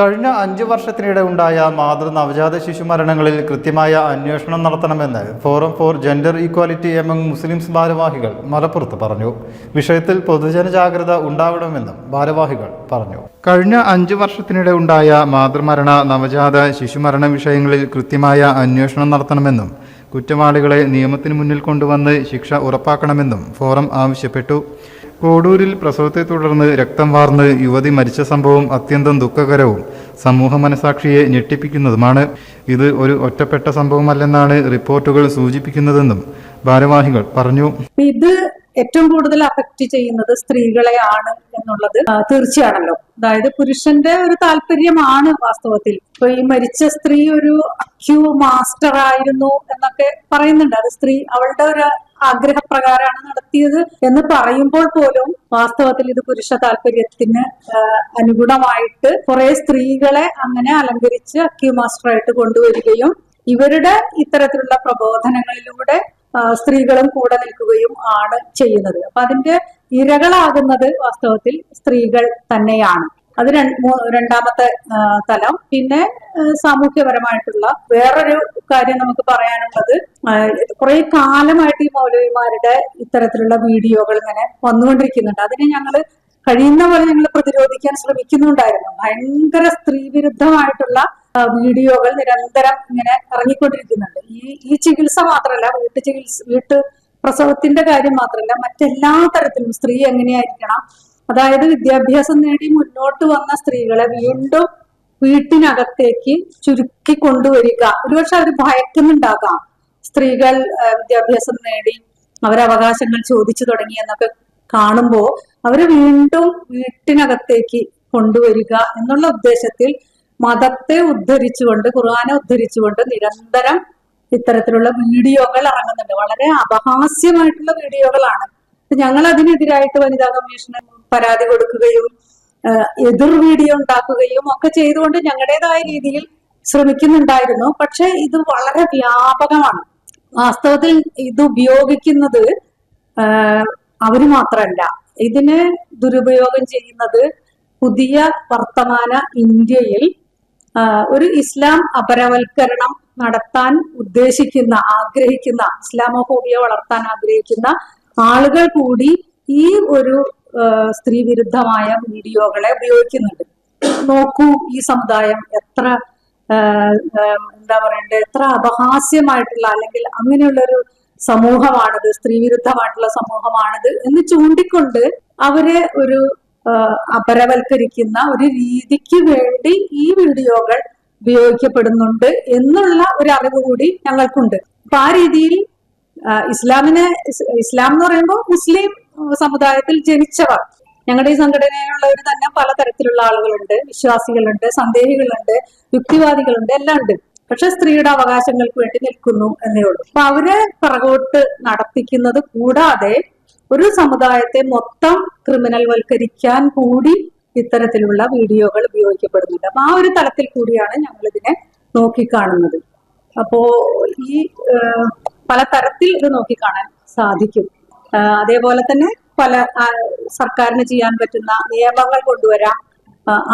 കഴിഞ്ഞ അഞ്ച് വർഷത്തിനിടെ ഉണ്ടായ മാതൃ നവജാത ശിശു മരണങ്ങളിൽ കൃത്യമായ അന്വേഷണം നടത്തണമെന്ന് forum for gender equality among Muslims ഭാരവാഹികൾ മലപ്പുറത്ത് പറഞ്ഞു. വിഷയത്തിൽ പൊതുജന ജാഗ്രത ഉണ്ടാവണമെന്നും ഭാരവാഹികൾ പറഞ്ഞു. കഴിഞ്ഞ അഞ്ച് വർഷത്തിനിടെ ഉണ്ടായ മാതൃമരണ നവജാത ശിശുമരണ വിഷയങ്ങളിൽ കൃത്യമായ അന്വേഷണം നടത്തണമെന്നും കുറ്റവാളികളെ നിയമത്തിന് മുന്നിൽ കൊണ്ടുവന്ന് ശിക്ഷ ഉറപ്പാക്കണമെന്നും ഫോറം ആവശ്യപ്പെട്ടു. കോഡൂരിൽ പ്രസവത്തെ തുടർന്ന് രക്തം വാർന്ന് യുവതി മരിച്ച സംഭവം അത്യന്തം ദുഃഖകരവും സമൂഹ മനസാക്ഷിയെ ഞെട്ടിപ്പിക്കുന്നതുമാണ്. ഇത് ഒരു ഒറ്റപ്പെട്ട സംഭവമല്ലെന്നാണ് റിപ്പോർട്ടുകൾ സൂചിപ്പിക്കുന്നതെന്നും ഭാരവാഹികൾ പറഞ്ഞു. ഇത് ഏറ്റവും കൂടുതൽ അഫക്റ്റ് ചെയ്യുന്നത് സ്ത്രീകളെയാണ് എന്നുള്ളത് തീർച്ചയാണല്ലോ. അതായത് പുരുഷന്റെ ഒരു താല്പര്യമാണ് വാസ്തവത്തിൽ. ഇപ്പൊ ഈ മരിച്ച സ്ത്രീ ഒരു അക്യൂ മാസ്റ്റർ ആയിരുന്നു എന്നൊക്കെ പറയുന്നുണ്ട്. അത് സ്ത്രീ അവളുടെ ഒരു ആഗ്രഹപ്രകാരമാണ് നടത്തിയത് എന്ന് പറയുമ്പോൾ പോലും വാസ്തവത്തിൽ ഇത് പുരുഷ താല്പര്യത്തിന് അനുഗുണമായിട്ട് കുറെ സ്ത്രീകളെ അങ്ങനെ അലങ്കരിച്ച് അക്യൂ മാസ്റ്ററായിട്ട് കൊണ്ടുവരികയും ഇവരുടെ ഇത്തരത്തിലുള്ള പ്രബോധനങ്ങളിലൂടെ സ്ത്രീകളും കൂടെ നിൽക്കുകയും ആണ് ചെയ്യുന്നത്. അപ്പൊ അതിന്റെ ഇരകളാകുന്നത് വാസ്തവത്തിൽ സ്ത്രീകൾ തന്നെയാണ്. അത് രണ്ടാമത്തെ തലം. പിന്നെ സാമൂഹ്യപരമായിട്ടുള്ള വേറൊരു കാര്യം നമുക്ക് പറയാനുള്ളത് കുറെ കാലമായിട്ട് ഈ മൗലവിമാരുടെ ഇത്തരത്തിലുള്ള വീഡിയോകൾ ഇങ്ങനെ വന്നുകൊണ്ടിരിക്കുന്നുണ്ട്. അതിനെ ഞങ്ങൾ കഴിയുന്ന പോലെ ഞങ്ങൾ പ്രതിരോധിക്കാൻ ശ്രമിക്കുന്നുണ്ടായിരുന്നു. ഭയങ്കര സ്ത്രീ വിരുദ്ധമായിട്ടുള്ള വീഡിയോകൾ നിരന്തരം ഇങ്ങനെ ഇറങ്ങിക്കൊണ്ടിരിക്കുന്നുണ്ട്. ഈ ഈ ചികിത്സ മാത്രമല്ല വീട്ടു ചികിത്സ വീട്ടു പ്രസവത്തിന്റെ കാര്യം മാത്രമല്ല മറ്റെല്ലാ തരത്തിലും സ്ത്രീ എങ്ങനെയായിരിക്കണം? അതായത് വിദ്യാഭ്യാസം നേടി മുന്നോട്ട് വന്ന സ്ത്രീകളെ വീണ്ടും വീട്ടിനകത്തേക്ക് ചുരുക്കി കൊണ്ടുവരിക. ഒരുപക്ഷെ അവർ ഭയക്കുന്നുണ്ടാകാം. സ്ത്രീകൾ വിദ്യാഭ്യാസം നേടി അവരവകാശങ്ങൾ ചോദിച്ചു തുടങ്ങി എന്നൊക്കെ കാണുമ്പോൾ അവരെ വീണ്ടും വീട്ടിനകത്തേക്ക് കൊണ്ടുവരിക എന്നുള്ള ഉദ്ദേശത്തിൽ മതത്തെ ഉദ്ധരിച്ചുകൊണ്ട് ഖുർആാനെ ഉദ്ധരിച്ചുകൊണ്ട് നിരന്തരം ഇത്തരത്തിലുള്ള വീഡിയോകൾ ഇറങ്ങുന്നുണ്ട്. വളരെ അപഹാസ്യമായിട്ടുള്ള വീഡിയോകളാണ്. ഞങ്ങൾ അതിനെതിരായിട്ട് വനിതാ കമ്മീഷന് പരാതി കൊടുക്കുകയും എതിർ വീഡിയോ ഉണ്ടാക്കുകയും ഒക്കെ ചെയ്തുകൊണ്ട് ഞങ്ങളുടേതായ രീതിയിൽ ശ്രമിക്കുന്നുണ്ടായിരുന്നു. പക്ഷെ ഇത് വളരെ വ്യാപകമാണ്. വാസ്തവത്തിൽ ഇത് ഉപയോഗിക്കുന്നത് അവർ മാത്രമല്ല. ഇതിനെ ദുരുപയോഗം ചെയ്യുന്നത് പുതിയ വർത്തമാന ഇന്ത്യയിൽ ഒരു ഇസ്ലാം അപരവൽക്കരണം നടത്താൻ ഉദ്ദേശിക്കുന്ന ആഗ്രഹിക്കുന്ന ഇസ്ലാമോഫോബിയ വളർത്താൻ ആഗ്രഹിക്കുന്ന ആളുകൾ കൂടി ഈ ഒരു സ്ത്രീ വിരുദ്ധമായ വീഡിയോകളെ ഉപയോഗിക്കുന്നുണ്ട്. നോക്കൂ ഈ സമുദായം എത്ര എന്താ പറയണ്ടേ എത്ര അപഹാസ്യമായിട്ടുള്ള അല്ലെങ്കിൽ അങ്ങനെയുള്ളൊരു സമൂഹമാണിത് സ്ത്രീ വിരുദ്ധമായിട്ടുള്ള സമൂഹമാണിത് എന്ന് ചൂണ്ടിക്കൊണ്ട് അവരെ ഒരു അപരവൽക്കരിക്കുന്ന ഒരു രീതിക്ക് വേണ്ടി ഈ വീഡിയോകൾ ഉപയോഗിക്കപ്പെടുന്നുണ്ട് എന്നുള്ള ഒരു അറിവ് കൂടി ഞങ്ങൾക്കുണ്ട്. അപ്പൊ ആ രീതിയിൽ ഇസ്ലാമിനെ ഇസ്ലാം എന്ന് പറയുമ്പോൾ മുസ്ലിം സമുദായത്തിൽ ജനിച്ചവർ. ഞങ്ങളുടെ ഈ സംഘടനയിലുള്ളവർ തന്നെ പലതരത്തിലുള്ള ആളുകളുണ്ട്. വിശ്വാസികളുണ്ട് സന്ദേഹികളുണ്ട് യുക്തിവാദികളുണ്ട് എല്ലാം ഉണ്ട്. പക്ഷെ സ്ത്രീയുടെ അവകാശങ്ങൾക്ക് വേണ്ടി നിൽക്കുന്നു എന്നേ ഉള്ളൂ. അപ്പൊ അവരെ പുറകോട്ട് നടത്തിക്കുന്നത് കൂടാതെ ഒരു സമുദായത്തെ മൊത്തം ക്രിമിനൽ വൽക്കരിക്കാൻ കൂടി ഇത്തരത്തിലുള്ള വീഡിയോകൾ ഉപയോഗിക്കപ്പെടുന്നുണ്ട്. അപ്പൊ ആ ഒരു തലത്തിൽ കൂടിയാണ് ഞങ്ങൾ ഇതിനെ നോക്കിക്കാണുന്നത്. അപ്പോ ഈ പല തരത്തിൽ ഇത് നോക്കിക്കാണാൻ സാധിക്കും. അതേപോലെ തന്നെ പല സർക്കാരിന് ചെയ്യാൻ പറ്റുന്ന നിയമങ്ങൾ കൊണ്ടുവരാം.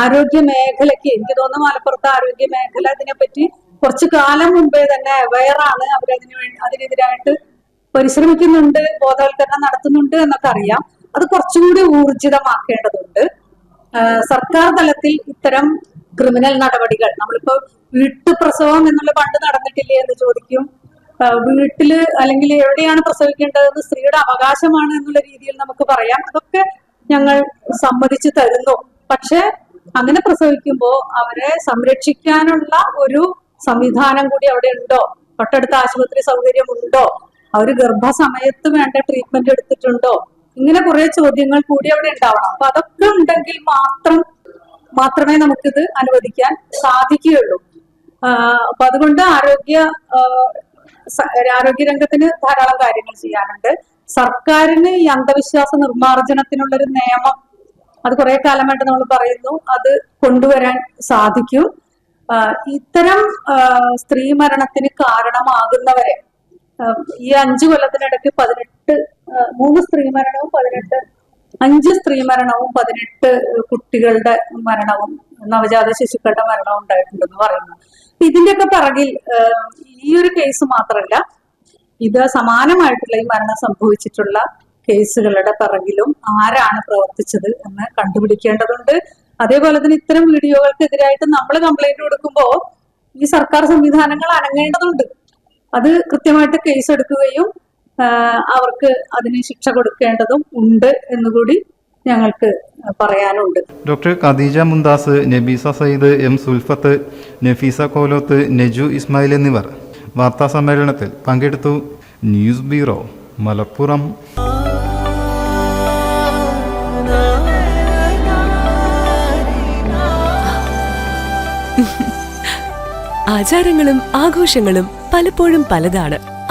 ആരോഗ്യ മേഖലയ്ക്ക് എനിക്ക് തോന്നുന്നു മലപ്പുറത്ത് ആരോഗ്യ മേഖല ഇതിനെപ്പറ്റി കുറച്ചു കാലം മുമ്പേ തന്നെ അവയറാണ് അവരതിന് വേണ്ടി അതിനെതിരായിട്ട് പരിശ്രമിക്കുന്നുണ്ട് ബോധവൽക്കരണം നടത്തുന്നുണ്ട് എന്നൊക്കെ അറിയാം. അത് കുറച്ചുകൂടി ഊർജിതമാക്കേണ്ടതുണ്ട്. സർക്കാർ തലത്തിൽ ഇത്തരം ക്രിമിനൽ നടപടികൾ നമ്മളിപ്പോ വീട്ടുപ്രസവം എന്നുള്ള പണ്ട് നടന്നിട്ടില്ലേ എന്ന് ചോദിക്കും. വീട്ടിൽ അല്ലെങ്കിൽ എവിടെയാണ് പ്രസവിക്കേണ്ടതെന്ന് സ്ത്രീയുടെ അവകാശമാണ് എന്നുള്ള രീതിയിൽ നമുക്ക് പറയാം. അതൊക്കെ ഞങ്ങൾ സമ്മതിച്ചു തരുന്നു. പക്ഷെ അങ്ങനെ പ്രസവിക്കുമ്പോൾ അവരെ സംരക്ഷിക്കാനുള്ള ഒരു സംവിധാനം കൂടി അവിടെ ഉണ്ടോ? തൊട്ടടുത്ത ആശുപത്രി സൗകര്യം ഉണ്ടോ? അവർ ഗർഭസമയത്ത് വേണ്ട ട്രീറ്റ്മെന്റ് എടുത്തിട്ടുണ്ടോ? ഇങ്ങനെ കുറെ ചോദ്യങ്ങൾ കൂടി അവിടെ ഉണ്ടാവണം. അപ്പൊ അതൊക്കെ ഉണ്ടെങ്കിൽ മാത്രം മാത്രമേ നമുക്കിത് അനുവദിക്കാൻ സാധിക്കുകയുള്ളൂ. അപ്പൊ അതുകൊണ്ട് ആരോഗ്യ ആരോഗ്യ രംഗത്തിന് ധാരാളം കാര്യങ്ങൾ ചെയ്യാനുണ്ട്. സർക്കാരിന് ഈ അന്ധവിശ്വാസ നിർമ്മാർജനത്തിനുള്ളൊരു നിയമം അത് കുറെ കാലമായിട്ട് നമ്മൾ പറയുന്നു. അത് കൊണ്ടുവരാൻ സാധിക്കും. ഇത്തരം സ്ത്രീ മരണത്തിന് കാരണമാകുന്നവരെ ഈ അഞ്ചു കൊല്ലത്തിനിടയ്ക്ക് പതിനെട്ട് മൂന്ന് സ്ത്രീ മരണവും പതിനെട്ട് അഞ്ച് സ്ത്രീ മരണവും പതിനെട്ട് കുട്ടികളുടെ മരണവും നവജാത ശിശുക്കളുടെ മരണവും ഉണ്ടായിട്ടുണ്ടെന്ന് പറയുന്നു. ഇതിന്റെയൊക്കെ പിറകിൽ ഈ ഒരു കേസ് മാത്രമല്ല ഇത് സമാനമായിട്ടുള്ള ഈ മരണം സംഭവിച്ചിട്ടുള്ള കേസുകളുടെ പിറകിലും ആരാണ് പ്രവർത്തിച്ചത് എന്ന് കണ്ടുപിടിക്കേണ്ടതുണ്ട്. അതേപോലെ തന്നെ ഇത്തരം വീഡിയോകൾക്കെതിരായിട്ട് നമ്മൾ കംപ്ലൈന്റ് കൊടുക്കുമ്പോൾ ഈ സർക്കാർ സംവിധാനങ്ങൾ അനങ്ങേണ്ടതുണ്ട്. അത് കൃത്യമായിട്ട് കേസ് എടുക്കുകയും അവർക്ക് അതിന് ശിക്ഷ കൊടുക്കേണ്ടതും ഉണ്ട് എന്നുകൂടി ഞങ്ങൾക്ക് പറയാനുണ്ട്. ഡോക്ടർ ഖദീജ മുന്താസ് നബീസ സയ്യിദ് എം സുൽഫത്ത് നഫീസ കോലോത്ത് നജു ഇസ്മായിൽ എന്നിവർ വാർത്താ സമ്മേളനത്തിൽ പങ്കെടുത്തു. News bureau Malappuram. ആചാരങ്ങളും ആഘോഷങ്ങളും പലപ്പോഴും പലതാണ്.